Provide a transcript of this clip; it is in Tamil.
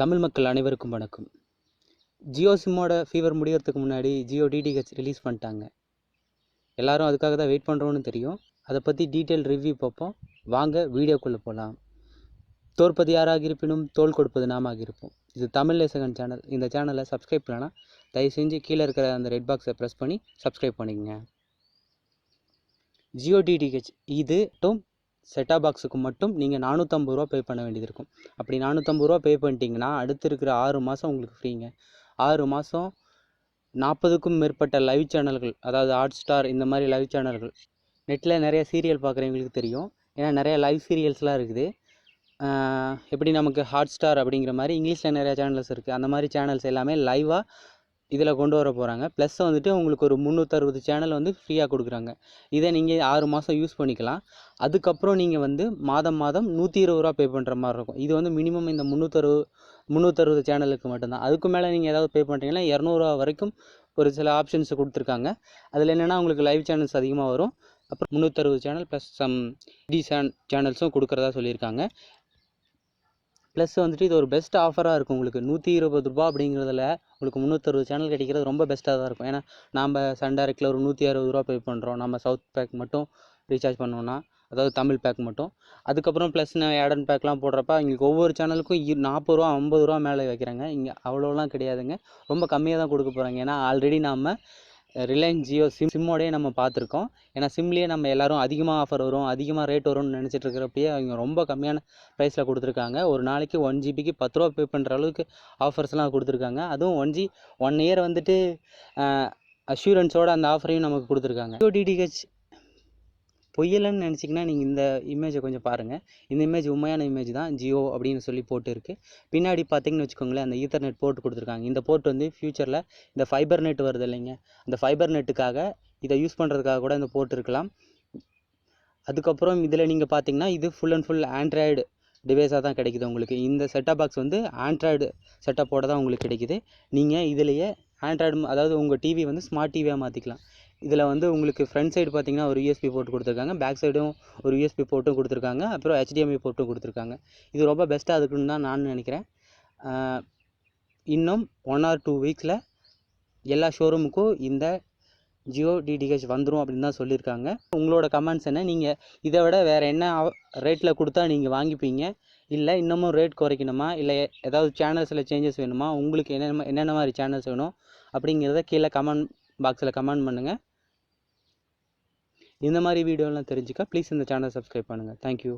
தமிழ் மக்கள் அனைவருக்கும் வணக்கம். ஜியோ சிம்மோட ஃபீவர் முடிகிறதுக்கு முன்னாடி ஜியோ டிடிஹெச் ரிலீஸ் பண்ணிட்டாங்க. எல்லாரும் அதுக்காக தான் வெயிட் பண்ணுறோன்னு தெரியும். அதை பற்றி டீட்டெயில் ரிவ்யூ பார்ப்போம். வாங்க வீடியோக்குள்ளே போகலாம் தோற்பது யாராக இருப்பினும் தோல் கொடுப்பது நாமாக இருப்போம். இது தமிழ் லேசகன் சேனல் இந்த சேனலை சப்ஸ்கிரைப் பண்ணலாம் தயவு செஞ்சு கீழே இருக்கிற அந்த ரெட் பாக்ஸை ப்ரெஸ் பண்ணி சப்ஸ்கிரைப் பண்ணிக்கங்க. ஜியோ டிடிஹெச் இது செட்டா செட்டாப் பாக்ஸுக்கு மட்டும் நீங்கள் நானூற்றம்பது ரூபா பே பண்ண வேண்டியது இருக்கும். அப்படி நானூற்றம்பது ரூபா பே பண்ணிட்டீங்கன்னா அடுத்து இருக்கிற ஆறு மாதம் உங்களுக்கு ஃப்ரீங்க ஆறு மாதம் நாற்பதுக்கும் மேற்பட்ட லைவ் சேனல்கள் அதாவது ஹாட் ஸ்டார் இந்த மாதிரி லைவ் சேனல்கள் நெட்டில் நிறைய சீரியல் பார்க்குறவங்களுக்கு தெரியும். ஏன்னா நிறைய லைவ் சீரியல்ஸ்லாம் இருக்குது. எப்படி நமக்கு ஹாட் ஸ்டார் அப்படிங்கிற மாதிரி இங்கிலீஷில் நிறைய சேனல்ஸ் இருக்குது அந்த மாதிரி சேனல்ஸ் எல்லாமே லைவாக இதில் கொண்டு வர போகிறாங்க ப்ளஸ் வந்துட்டு உங்களுக்கு ஒரு முந்நூற்றறுபது சேனல் வந்து ஃப்ரீயாக கொடுக்குறாங்க. இதை நீங்கள் ஆறு மாதம் யூஸ் பண்ணிக்கலாம். அதுக்கப்புறம் நீங்கள் வந்து மாதம் மாதம் நூற்றி இருபது ரூபா பே பண்ணுற மாதிரி இருக்கும். இது வந்து மினிமம் இந்த முந்நூற்றறுபது முந்நூற்றறுபது சேனலுக்கு மட்டும்தான். அதுக்கு மேலே நீங்கள் ஏதாவது பே பண்ணுறீங்கன்னா இரநூறுவா வரைக்கும் ஒரு சில ஆப்ஷன்ஸ் கொடுத்துருக்காங்க. அதில் என்னென்னா உங்களுக்கு லைவ் சேனல்ஸ் அதிகமாக வரும். அப்புறம் முந்நூற்றறுபது சேனல் ப்ளஸ் சம் டி சேன் சேனல்ஸும் கொடுக்குறதா சொல்லியிருக்காங்க. ப்ளஸ் வந்துட்டு இது ஒரு பெஸ்ட் ஆஃபராக இருக்கும் உங்களுக்கு. நூற்றி இருபது ரூபா அப்படிங்கிறதுல உங்களுக்கு முந்நூற்றறுபது சேனல் கிடைக்கிறது ரொம்ப பெஸ்ட்டாக தான் இருக்கும். ஏன்னா நம்ம சன் டேரக்டில் ஒரு நூற்றி அறுபது ரூபா பே பண்ணுறோம் நம்ம சவுத் பேக் மட்டும் ரீசார்ஜ் பண்ணோன்னா அதாவது தமிழ் பேக் மட்டும். அதுக்கப்புறம் ப்ளஸ் ஆடன் பேக்லாம் போடுறப்ப இங்கே ஒவ்வொரு சேனலுக்கும் நாற்பது ரூபா ஐம்பது ரூபா மேலே வைக்கிறாங்க. இங்கே அவ்வளோலாம் கிடையாதுங்க. ரொம்ப கம்மியாக தான் கொடுக்க போகிறாங்க ஏன்னா ஆல்ரெடி நாம் ரிலையன்ஸ் ஜியோ சிம் சிம்மோடயே நம்ம பார்த்துருக்கோம். ஏன்னா சிம்லேயே நம்ம எல்லோரும் அதிகமாக ஆஃபர் வரும் அதிகமாக ரேட் வரும்னு நினச்சிட்டு இருக்கிறப்பயே அவங்க ரொம்ப கம்மியான ப்ரைஸில் கொடுத்துருக்காங்க. ஒரு நாளைக்கு ஒன் ஜிபிக்கு பத்து ரூபா பே பண்ணுற அளவுக்கு ஆஃபர்ஸ்லாம் கொடுத்துருக்காங்க. அதுவும் ஒன் ஜி ஒன் இயர் வந்துட்டு அஷூரன்ஸோட அந்த ஆஃபரையும் நமக்கு கொடுத்துருக்காங்க. ஜியோ டிடிஹெச் பொய்யலன்னு நினச்சிங்கன்னா நீங்கள் இந்த இமேஜை கொஞ்சம் பாருங்கள் இந்த இமேஜ் உண்மையான இமேஜ் தான் ஜியோ அப்படின்னு சொல்லி போட்டுருக்கு பின்னாடி பார்த்தீங்கன்னு வச்சுக்கோங்களேன் அந்த ஈத்தர்நெட் போட்டு கொடுத்துருக்காங்க. இந்த போர்ட் வந்து ஃப்யூச்சரில் இந்த ஃபைபர் நெட் வருது இல்லைங்க. அந்த ஃபைபர் நெட்டுக்காக இதை யூஸ் பண்ணுறதுக்காக கூட இந்த போர்ட் இருக்கலாம். அதுக்கப்புறம் இதில் நீங்கள் பார்த்தீங்கன்னா இது ஃபுல் அண்ட் ஃபுல் ஆண்ட்ராய்டு டிவைஸாக தான் கிடைக்குது உங்களுக்கு. இந்த செட்டப் பாக்ஸ் வந்து ஆண்ட்ராய்டு செட்டப்போட தான் உங்களுக்கு கிடைக்குது. நீங்கள் இதிலேயே ஆண்ட்ராய்டு அதாவது உங்கள் டிவி வந்து ஸ்மார்ட் டிவியாக மாற்றிக்கலாம் இதில் வந்து உங்களுக்கு ஃப்ரண்ட் சைடு பார்த்தீங்கன்னா ஒரு யூஎஸ்பி போட்டு கொடுத்துருக்காங்க. பேக் சைடும் ஒரு யூஎஸ்பி போட்டும் கொடுத்துருக்காங்க. அப்புறம் HDMI போட்டும் கொடுத்துருக்காங்க. இது ரொம்ப பெஸ்ட்டாக இருக்குன்னு தான் நான் நினைக்கிறேன். இன்னும் ஒன் ஆர் டூ வீக்ஸில் எல்லா ஷோரூமுக்கும் இந்த ஜியோ டிடிஹெச் வந்துடும் அப்படின்னு தான் சொல்லியிருக்காங்க. உங்களோட கமெண்ட்ஸ் என்ன? நீங்கள் இதை விட வேறு என்ன ரேட்டில் கொடுத்தா நீங்கள் வாங்கிப்பீங்க? இல்லை இன்னமும் ரேட் குறைக்கணுமா? இல்லை ஏதாவது சேனல்ஸில் சேஞ்சஸ் வேணுமா? உங்களுக்கு என்னென்ன என்னென்ன மாதிரி சேனல்ஸ் வேணும்? அப்படிங்கிறத கீழே கமெண்ட் பாக்ஸில் கமெண்ட் பண்ணுங்கள் இந்த மாதிரி வீடியோலாம் தெரிஞ்சுக்க ப்ளீஸ் இந்த சேனலை சப்ஸ்கிரைப் பண்ணுங்கள் தேங்க்யூ